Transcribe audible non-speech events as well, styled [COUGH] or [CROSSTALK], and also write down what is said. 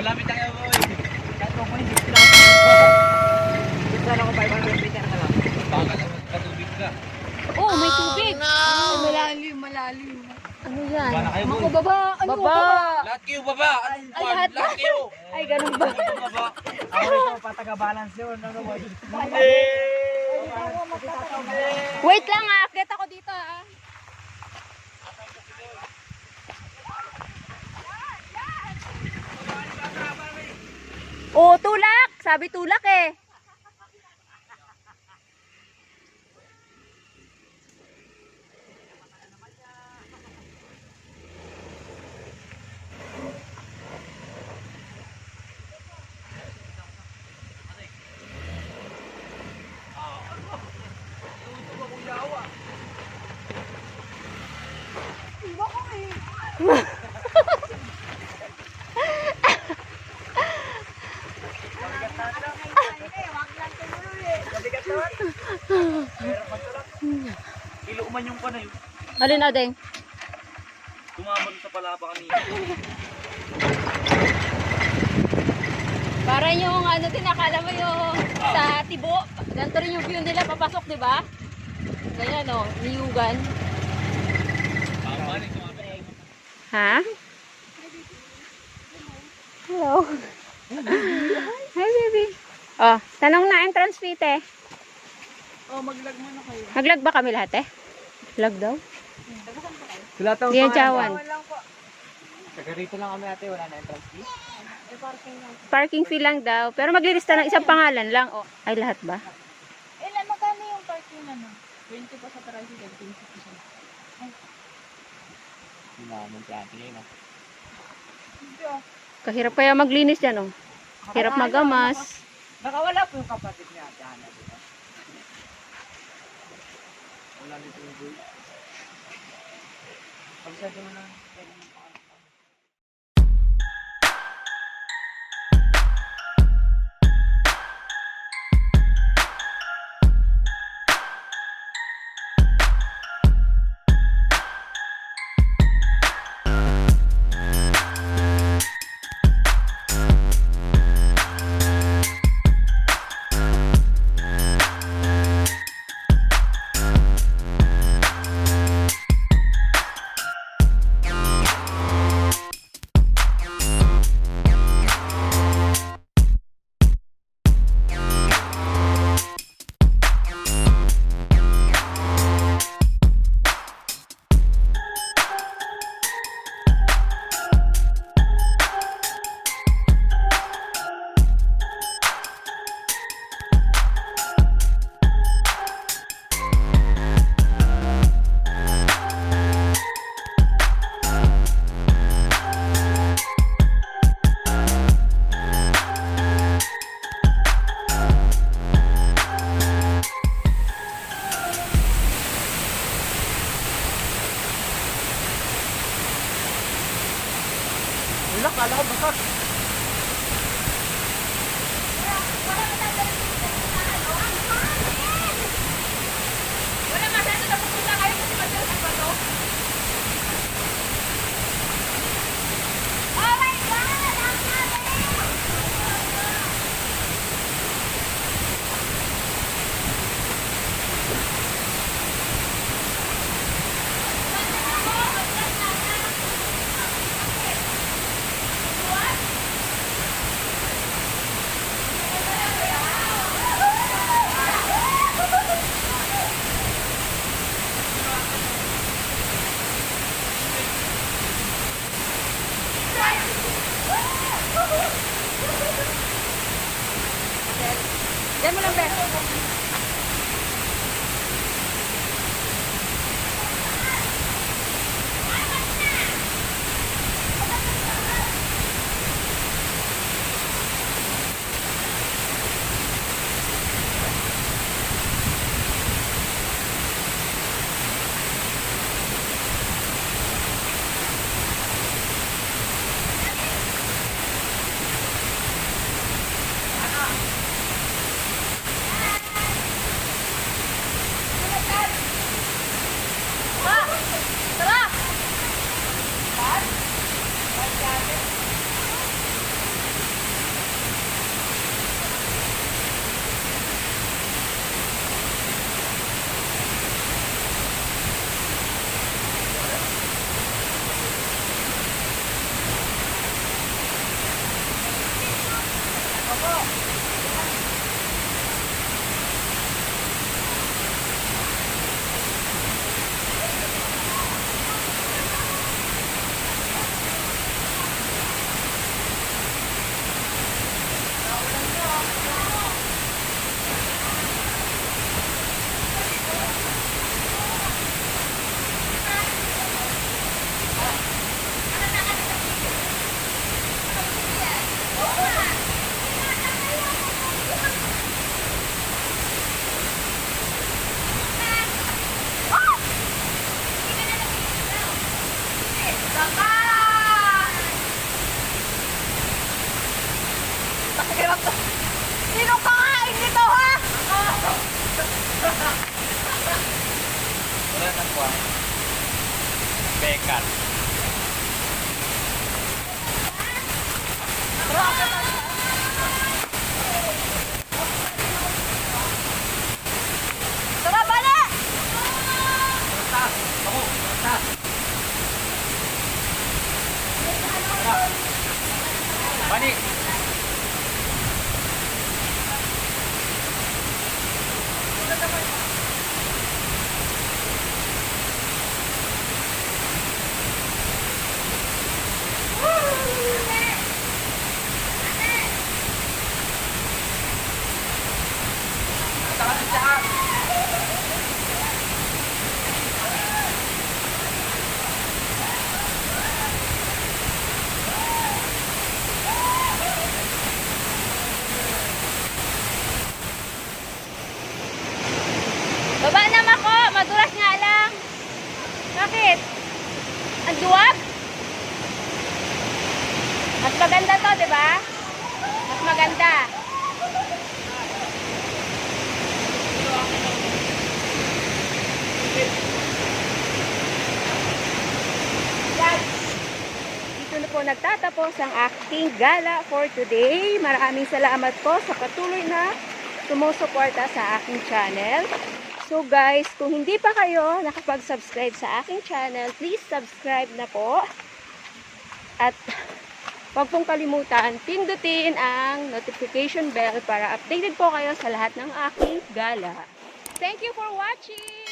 Malapit na kayo boy. Kahit mo hindi sila. Ito na ako 500 meter na lang. Baka katubig ka. Oh, may tubig. Oh, no. Malalim, malalim. Ano yan? Baba kayo boy. Baba, ano baba? Lahat kayo baba. Ano Ay, lahat. Lahat kayo. [LAUGHS] Ay, ganun ba? Baba. Ako ito, pataga-balance yun. Ano boy? Hindi. Wait lang ah, akit ako dito ah. Oh, tulak! Sabi tulak eh. Ilo man yung panay. Alin adeng? Tumama sa palapa kanina. Para yung ano din, akala mo yung sa Tibo. Ganito rin yung view nila papasok, di ba? Ganyan o, niyugan. Ha? Hello. Hi, baby. Oh, tanong na entrance fee, te. Oh, maglag mo na kayo. Naglag ba kami lahat, eh? Lag daw? Sila tong Diyan, Jawan. Taga rito lang kami ate, wala na entrance fee. Parking fee lang daw. Pero maglilista ng isang pangalan lang. Oh, ay, lahat ba? Ilan, magkano yung parking ano? 20 pa sa tricycle, 20 pa sa... Hindi naman si ate yun. ah. Kahirap kaya maglinis yan, oh. Hirap magamas. Nakawala po yung kapatid niya ate Ana, di ba? Wala dito yung boy. Pagsabi mo na. Wala, kala ko baka. Wala Diyan mo lang, Beth. out. เบรกกัน po nagtatapos ang aking gala for today. Maraming salamat po sa patuloy na sumusuporta sa aking channel. So guys, kung hindi pa kayo nakapag-subscribe sa aking channel, please subscribe na po. At huwag pong kalimutan, pindutin ang notification bell para updated po kayo sa lahat ng aking gala. Thank you for watching!